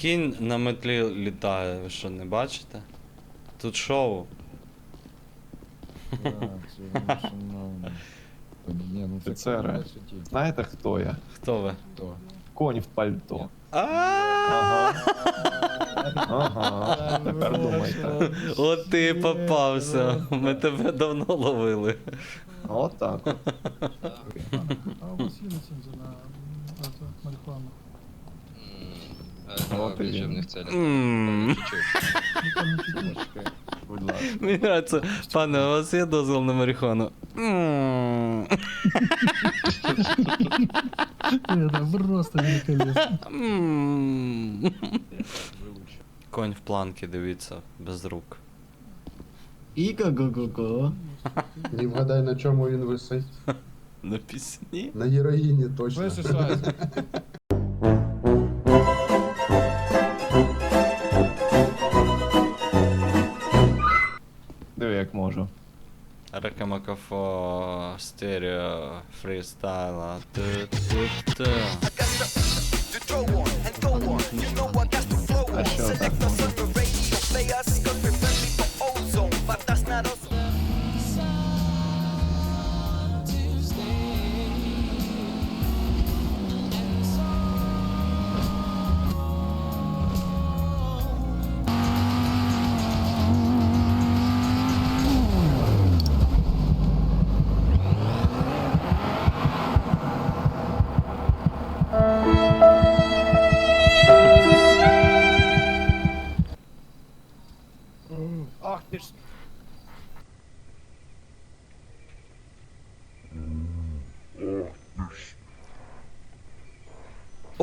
Кінь на метлі літає, ви що, не бачите? Тут шоу. Ні, ну це Офіцери. Знаєте, хто я? Хто ви? Хто? Конь в пальто. Ага. Ага. Тепер думайте. От ти попався. Ми тебе давно ловили. Отак. от. А у вас є ліцензія на м, это, марихуану? Вот і він. Будь ласка. Мені нравиться. Пане, у вас є дозвіл на марихуану? Это просто великолепно. Конь в планки, дивіться, без рук. Іка-го-го-го. Не вгадай, на чому він висить. На пісні? На героїні точно. Рекамакафо, стерео, фрістайла.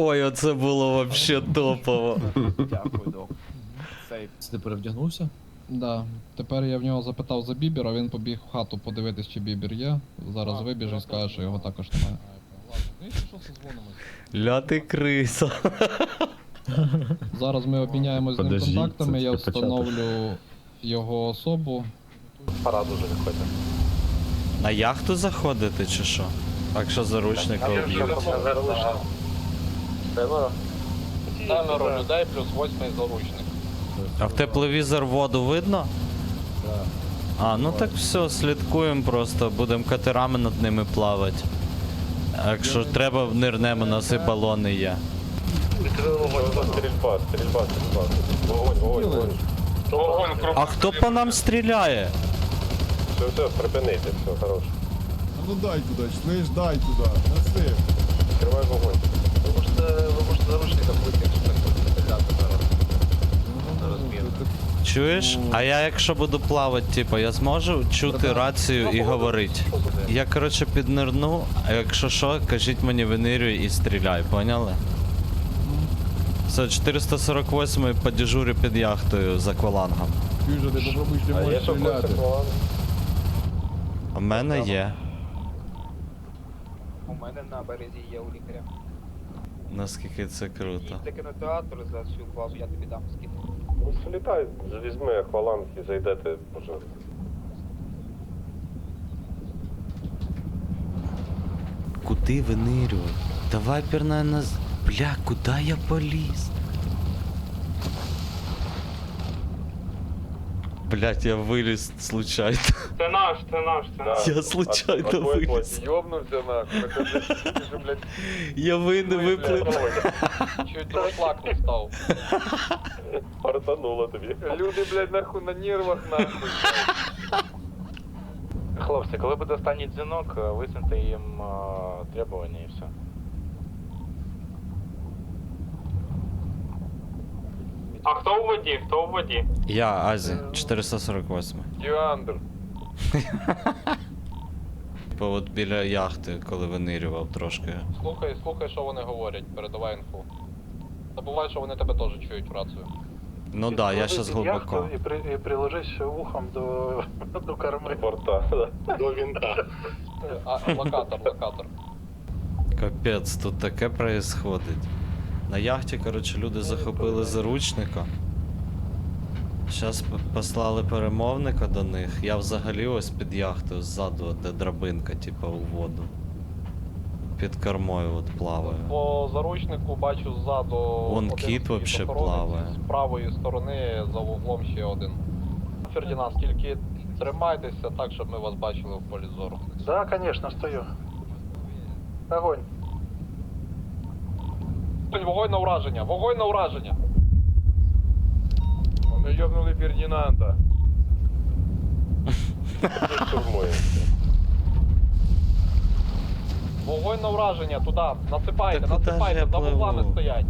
Ой, оце було вообще топово. Дякую, док. Сейф. Ти перевдягнувся? Да. Тепер я в нього запитав за бібера, він побіг в хату подивитись, чи бібер є. Зараз вибіже і скаже, що його також немає. Ладно. Ля ти криса. Зараз ми обміняємось з ним контактами, я тільки початок. встановлю його особу. Парад уже виходить. На яхту заходити чи що? Так що заручника вб'ють. Семеро людей плюс восьмий заручник. А в тепловізор воду видно? Так. А, ну так все, слідкуємо просто, будемо катерами над ними плавати. А Якщо треба, нирнемо, у нас і балони є. Стрільба, стрільба, стрільба. Вогонь, вогонь, вогонь. А хто по нам стріляє? Все, все, припинити, все, хорош. А ну дай туди, слиш, дай туди. Неси. Відкривай вогонь. Ви можете, ви можете бути, якщо так будете стріляти зараз. Розмірно. Чуєш? А я якщо буду плавати, типу, я зможу чути рацію і говорити. Я коротше піднирну, а якщо що, кажіть мені винирюй і стріляй, поняли? Все, 448 по дежурі під яхтою за аквалангом. Южа, ти попробуй, А є можеш що стріляти. в мене є. У мене на березі є у лікаря. Наскільки це круто. Їдь за кінотеатр за всю базу, я тобі дам скидку. Ну, слітай, візьми акваланг і зайдете, може. Куди винирювати? Давай пірнай нас. Бля, куди я поліз? Блять, я виліз случайно. Це наш, це наш, це наш. Я случайно виліз. Йобнувся нахуй. Ти ж, блядь, Я вин виплив. Чуть дуршлаг не став. Фартануло тобі. Люди, блядь, нахуй на нервах, нахуй. Хлопці, коли буде останній дзвінок, висуньте їм требування і все. А хто у воді? Хто у воді? Я, Азі, 448. Діандр. Типа от біля яхти, коли винирював трошки. Слухай, слухай, що вони говорять, передавай інфу. Забувай, що вони тебе теж чують в рацію. Ну да, я щас глибоко. І, при, і приложись ухом до, до корми. Порта. До вінта. А, локатор, локатор. Капець, тут таке происходить. На яхті, коротше, люди захопили заручника. Зараз послали перемовника до них. Я взагалі ось під яхтою ззаду, де драбинка, типа, у воду. під кормою от плаваю. По заручнику бачу ззаду. Вон один кіт вообще плаває. З правої сторони за вуглом ще один. Фердінанд, тільки тримайтеся так, щоб ми вас бачили в полі зору. Да, конечно, стою. Огонь. Вогонь на ураження! Вогонь на ураження! Вони йобнули Фердінанда. Вогонь на ураження, туди, насипайте, насипайте, за вуглами стоять.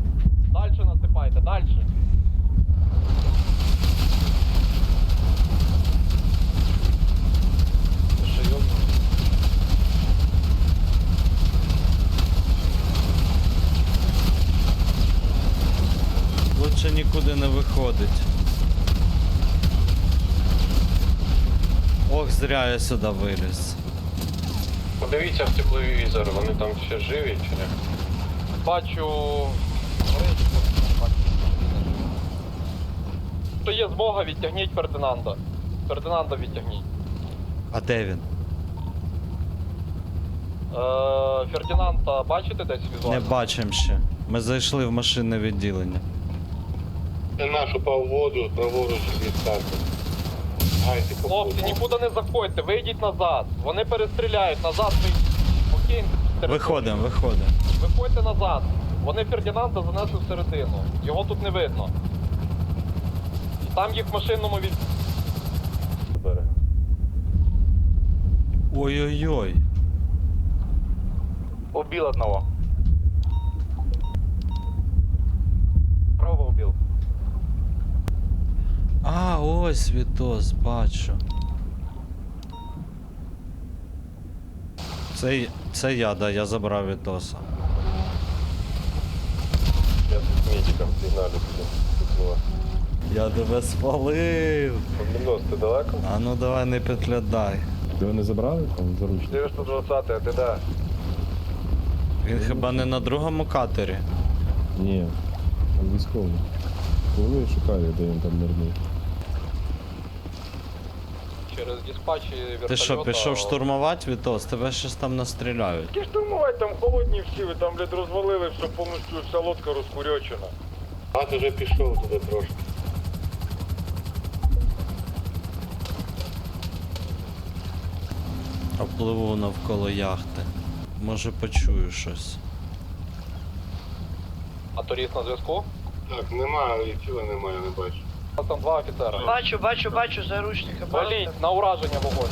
Дальше насипайте, дальше. Нікуди не виходить. Ох, зря я сюди виліз. Подивіться в тепловізор, вони там ще живі чи ні? Бачу. Хто є змога, відтягніть Фердинанда. Фердинанда відтягніть. А де він? Е, Фердинанда бачите десь Не візуально? бачимо ще. Ми зайшли в машинне відділення. Нашу по воду, праворуч від старту. Гайте Хлопці, нікуди не заходьте, вийдіть назад. Вони перестріляють, назад територію. Виходимо, виходимо. Виходьте назад. Вони Фердинанда занесли всередину. Його тут не видно. Там їх в машинному від... Ой-ой-ой. Убил одного. Ось Вітос, бачу. Це, це я, да, я забрав Вітоса. Я тут медиком сигналю тут. Я тебе спалив. Обмінос, ти далеко? А ну давай не. Ти його не забрали там заручник? 920, а ти де? Він хіба не на другому катері? Ні. Там військовий. Коли я шукаю, де він там нирнув. Через диспатчі вертольота... Ти що, пішов штурмувати Вітос? Тебе щось там настріляють. Які штурмувати, там холодні всі, ви там, блядь, розвалили, що повністю вся лодка розкурьочена. А ти вже пішов туди трошки. Опливу навколо яхти. Може почую щось. А турист на зв'язку? Так, немає, і тіла немає, не бачу. Там два офіцера. Бачу, бачу, бачу заручника. Валіть, на ураження вогонь.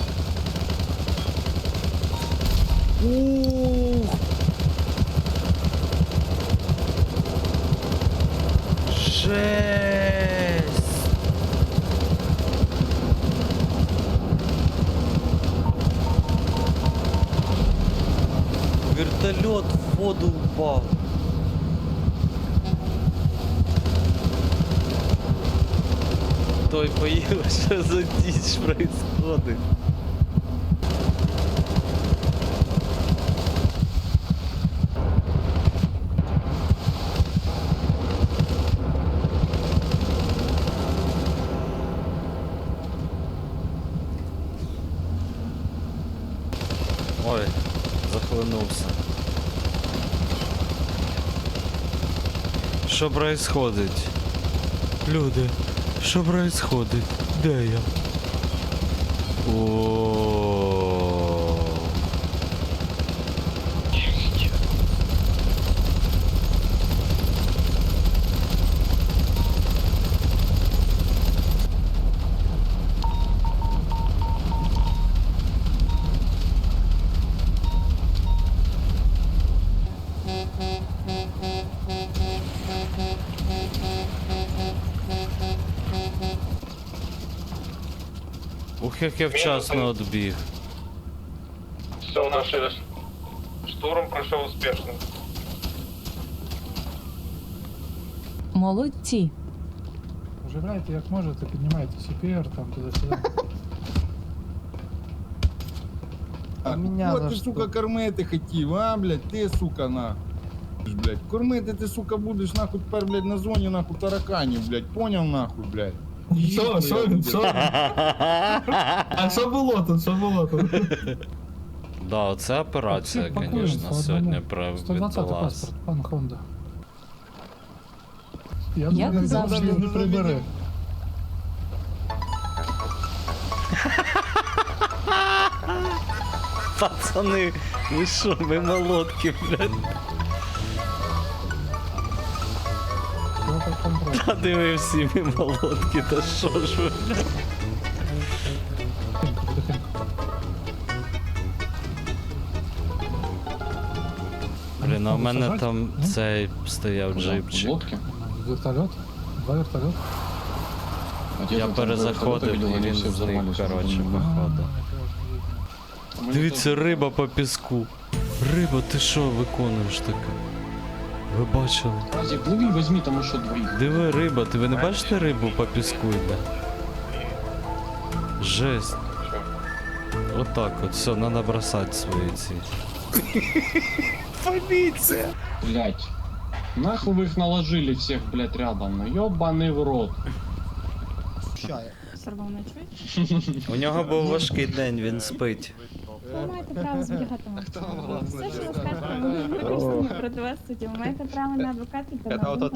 Ух! Жесть! Вертолет в воду упал. Той поїхав, що за дичь происходит? Ой, захлинувся. Що происходить? Люди, що происходит? Де я? О. Ух, як я вчасно відбіг. Все, наш штурм пройшов успішно. Молодці. Оживляйте як можете, піднімайте CPR там туди-сюди. А меня От за ти, що? сука, кормити хотів, а, блядь, ти, сука, на. Блядь, кормити ти, сука, будеш нахуй тепер, блядь, на зоні, нахуй, тараканів, блядь, поняв, нахуй, блядь. Що, що, що? А що було тут? Що було тут? Да, оце операція, Всіх пакуємо звісно, по сьогодні одному. про 120 відбулась. паспорт, пан Хонда. Я Як думаю, завжди. завжди не прибере. Пацани, ви що, ви молодки, блядь. Та диви всі ми молодки, та що ж ви. Блін, а в мене там цей стояв джипчик. Лодки. Вертольот? Два вертольота? Я перезаходив і він зник, коротше, походу. Дивіться, риба по піску. Риба, ти що виконуєш таке? Ви бачили? Пливи, возьми там ще двоїх. Диви риба, ти ви не бачите рибу по піску йде? Жесть. Отак от, все, надо бросати свої ці. Блять. Нахуй вы их наложили всех, блять, рядом? Ну ёбаный в рот. Сорвав не чуєш? У нього був важкий день, він спить. Ви маєте право збігати на Все, що ви скажете, ми використаємо проти вас в суді. Ви маєте право на адвоката та на адвоката.